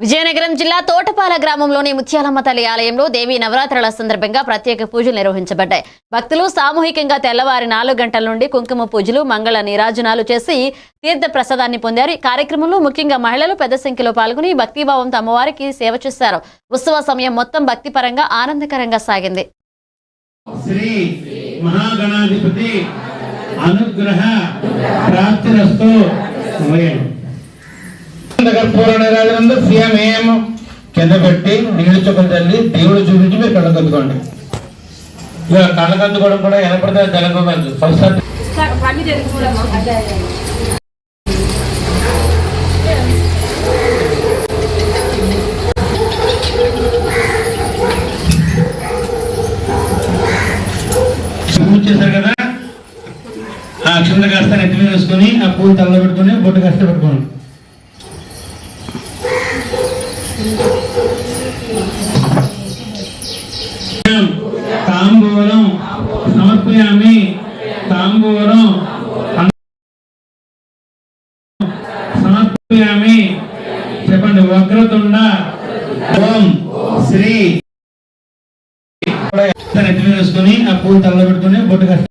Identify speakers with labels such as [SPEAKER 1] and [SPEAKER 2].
[SPEAKER 1] విజయనగరం జిల్లా తోటపాల గ్రామంలోని ముత్యాలమ్మ తల్లి ఆలయంలో దేవి నవరాత్రుల సందర్భంగా ప్రత్యేక పూజలు నిర్వహించబడ్డాయి. భక్తులు సామూహికంగా తెల్లవారి నాలుగు గంటల నుండి కుంకుమ పూజలు మంగళ నీరాజనాలు చేసి తీర్థ ప్రసాదాన్ని పొందారు. ఈ కార్యక్రమంలో ముఖ్యంగా మహిళలు పెద్ద సంఖ్యలో పాల్గొని భక్తిభావంతో అమ్మవారికి సేవ చేశారు. ఉత్సవ సమయం మొత్తం భక్తిపరంగా ఆనందకరంగా సాగింది.
[SPEAKER 2] శ్రీ మహాగణాధిపతి అనుగ్రహ సమయం కర్పూర నిరాజనందు సీఎం ఏం కింద పెట్టి నీళ్ళు చుక్కలు తల్లి దేవుడు చూపించి మీరు కళ్ళకద్దుకోండి ఇక కళ్ళకద్దుకోవడం కూడా ఎనపడితే జరగదు ఫస్ట్ పూజ చేశారు కదా? ఆ అక్షంత కాస్త నెత్తి మీద వేసుకొని ఆ పూలు తల్ల పెట్టుకొని బొట్టు కాస్త పెట్టుకోండి. తాంబూలం సమర్పయామి. తాంబూలం సమర్పయామి. చెప్పండి వక్రతుండ. ఓం శ్రీ. వేసుకొని ఆ పూలు తల్ల పెట్టుకుని బొట్టు కట్టి